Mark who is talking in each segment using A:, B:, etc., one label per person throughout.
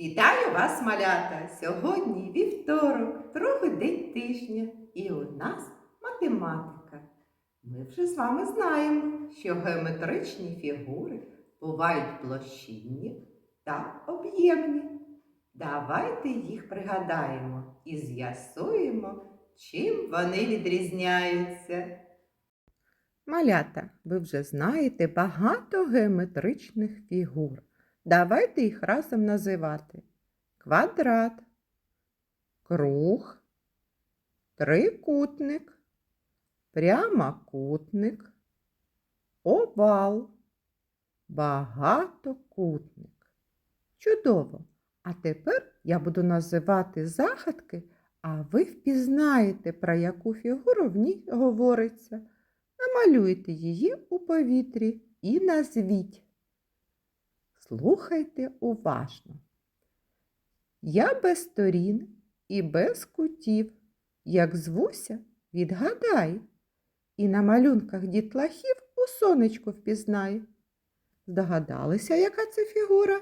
A: Вітаю вас, малята! Сьогодні вівторок, другий день тижня, і у нас математика. Ми вже з вами знаємо, що геометричні фігури бувають площинні та об'ємні. Давайте їх пригадаємо і з'ясуємо, чим вони відрізняються. Малята, ви вже знаєте багато геометричних фігур. Давайте їх разом називати. Квадрат, круг, трикутник, прямокутник, овал, багатокутник. Чудово! А тепер я буду називати загадки, а ви впізнаєте, про яку фігуру в ній говориться. Намалюйте її у повітрі і назвіть. Слухайте уважно. Я без сторін і без кутів, як звуся, відгадай, і на малюнках дітлахів у сонечку впізнай. Здогадалися, яка це фігура?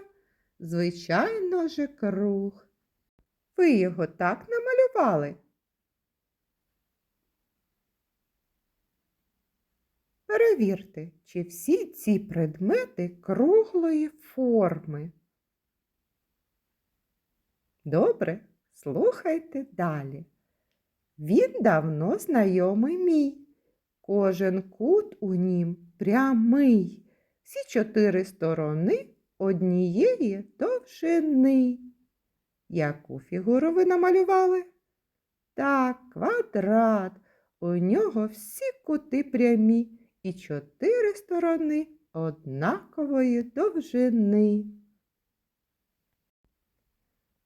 A: Звичайно же, круг. Ви його так намалювали. Перевірте, чи всі ці предмети круглої форми. Добре, слухайте далі. Він давно знайомий мій. Кожен кут у нім прямий, всі чотири сторони однієї довжини. Яку фігуру ви намалювали? Так, квадрат. У нього всі кути прямі і чотири сторони однакової довжини.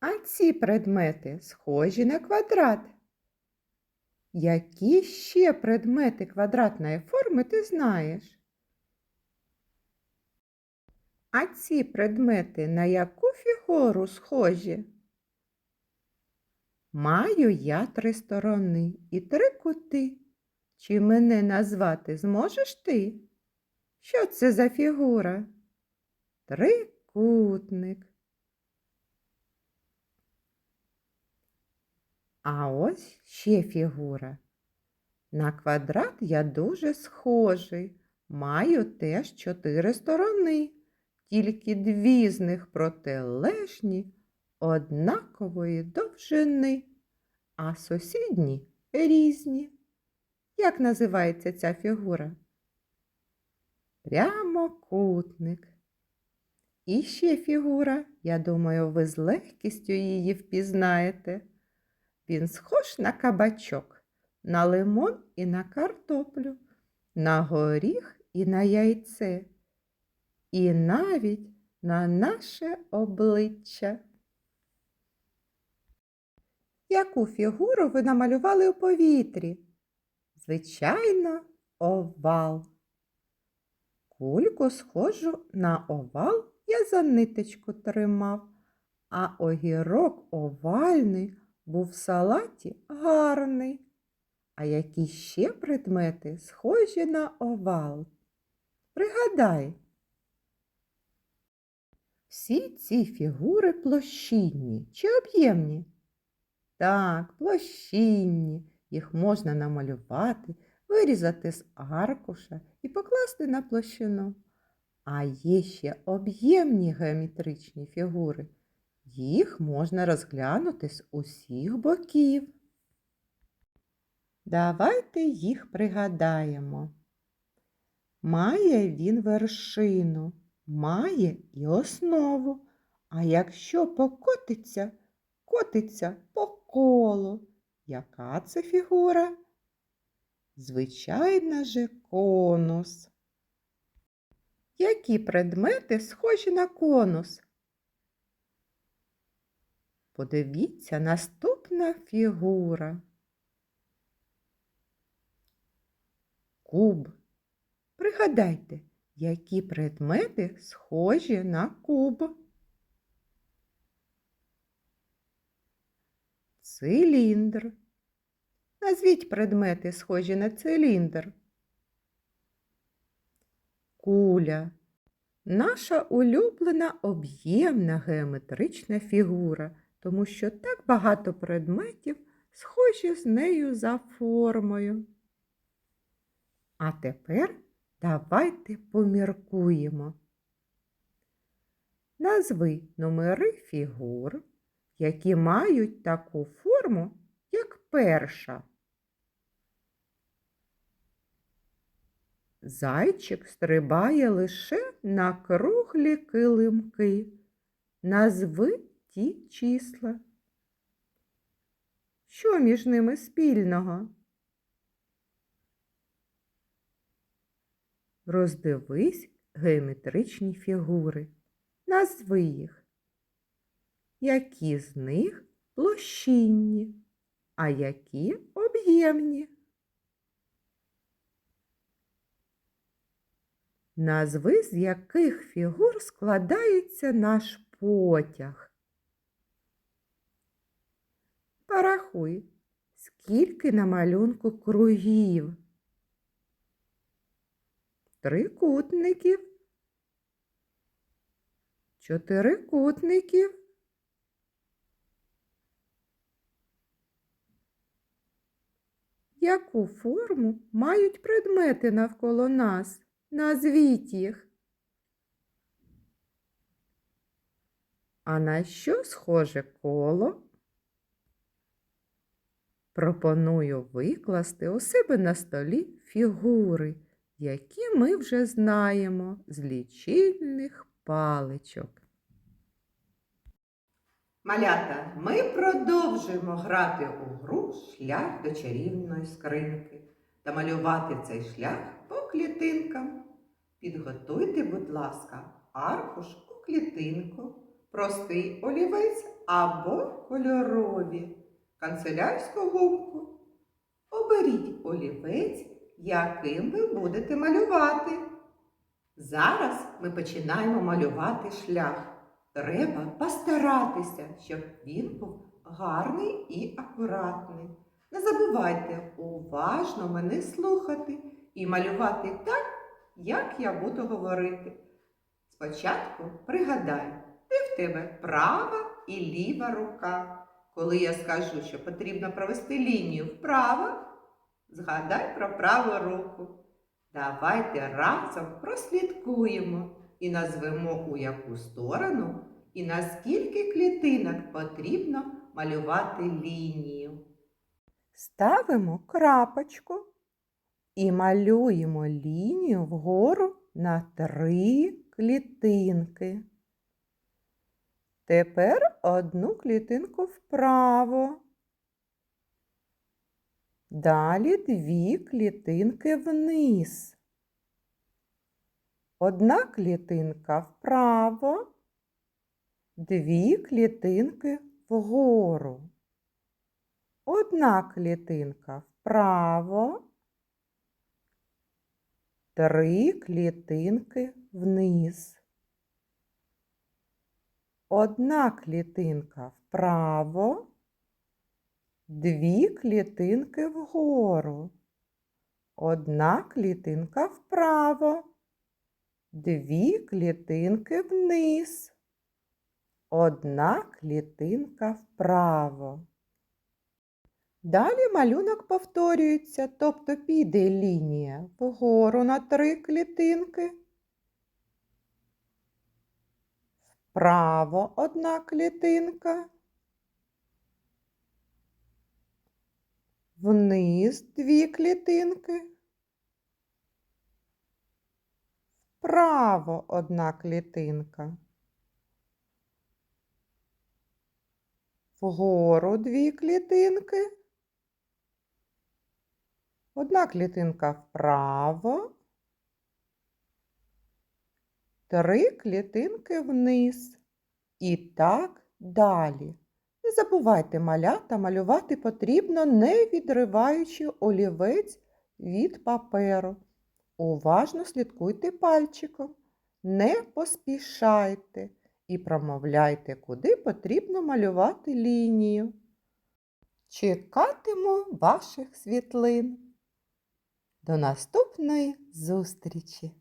A: А ці предмети схожі на квадрат. Які ще предмети квадратної форми ти знаєш? А ці предмети на яку фігуру схожі? Маю я три сторони і три кути. Чи мене назвати зможеш ти? Що це за фігура? Трикутник. А ось ще фігура. На квадрат я дуже схожий. Маю теж чотири сторони, тільки дві з них протилежні однакової довжини, а сусідні різні. Як називається ця фігура? Прямокутник. І ще фігура, я думаю, ви з легкістю її впізнаєте. Він схож на кабачок, на лимон і на картоплю, на горіх і на яйце, і навіть на наше обличчя. Яку фігуру ви намалювали у повітрі? Звичайно, овал. Кульку схожу на овал я за ниточку тримав, а огірок овальний був в салаті гарний. А які ще предмети схожі на овал? Пригадай. Всі ці фігури площинні чи об'ємні? Так, площинні. Їх можна намалювати, вирізати з аркуша і покласти на площину. А є ще об'ємні геометричні фігури. Їх можна розглянути з усіх боків. Давайте їх пригадаємо. Має він вершину, має і основу. А якщо покотиться, котиться по колу. Яка це фігура? Звичайно же конус. Які предмети схожі на конус? Подивіться наступна фігура. Куб. Пригадайте, які предмети схожі на куб. Циліндр. Назвіть предмети, схожі на циліндр. Куля. наша улюблена об'ємна геометрична фігура, тому що так багато предметів схожі з нею за формою. А тепер давайте поміркуємо. Назви номери фігур, які мають таку форму, як перша. Зайчик стрибає лише на круглі килимки. Назви ті числа. Що між ними спільного? Роздивись геометричні фігури. Назви їх. Які з них площинні, а які об'ємні? Назви, з яких фігур складається наш потяг. Порахуй, скільки на малюнку кругів. Трикутників. Чотирикутників. Яку форму мають предмети навколо нас? Назвіть їх. А на що схоже коло? Пропоную викласти у себе на столі фігури, які ми вже знаємо з лічильних паличок. Малята, ми продовжуємо грати у гру шлях до чарівної скриньки та малювати цей шлях по клітинкам. Підготуйте, будь ласка, аркуш у клітинку, простий олівець або кольорові, канцелярську гумку. Оберіть олівець, яким ви будете малювати. Зараз ми починаємо малювати шлях. Треба постаратися, щоб він був гарний і акуратний. Не забувайте уважно мене слухати і малювати так, як я буду говорити. Спочатку пригадай, де в тебе права і ліва рука. Коли я скажу, що потрібно провести лінію вправо, згадай про праву руку. Давайте разом прослідкуємо і назвемо у яку сторону і на скільки клітинок потрібно малювати лінію. Ставимо крапочку і малюємо лінію вгору на три клітинки. Тепер одну клітинку вправо. Далі дві клітинки вниз. Одна клітинка вправо, дві клітинки вгору. Одна клітинка вправо, три клітинки вниз. Одна клітинка вправо, дві клітинки вгору. Одна клітинка вправо, дві клітинки вниз. Одна клітинка вправо. Далі малюнок повторюється, тобто піде лінія вгору на три клітинки, вправо одна клітинка, вниз дві клітинки, вправо одна клітинка. Вгору дві клітинки. Одна клітинка вправо, три клітинки вниз. І так далі. Не забувайте малята, малювати потрібно, не відриваючи олівець від паперу. Уважно слідкуйте пальчиком, не поспішайте і промовляйте, куди потрібно малювати лінію. Чекатиму ваших світлин. До наступної зустрічі!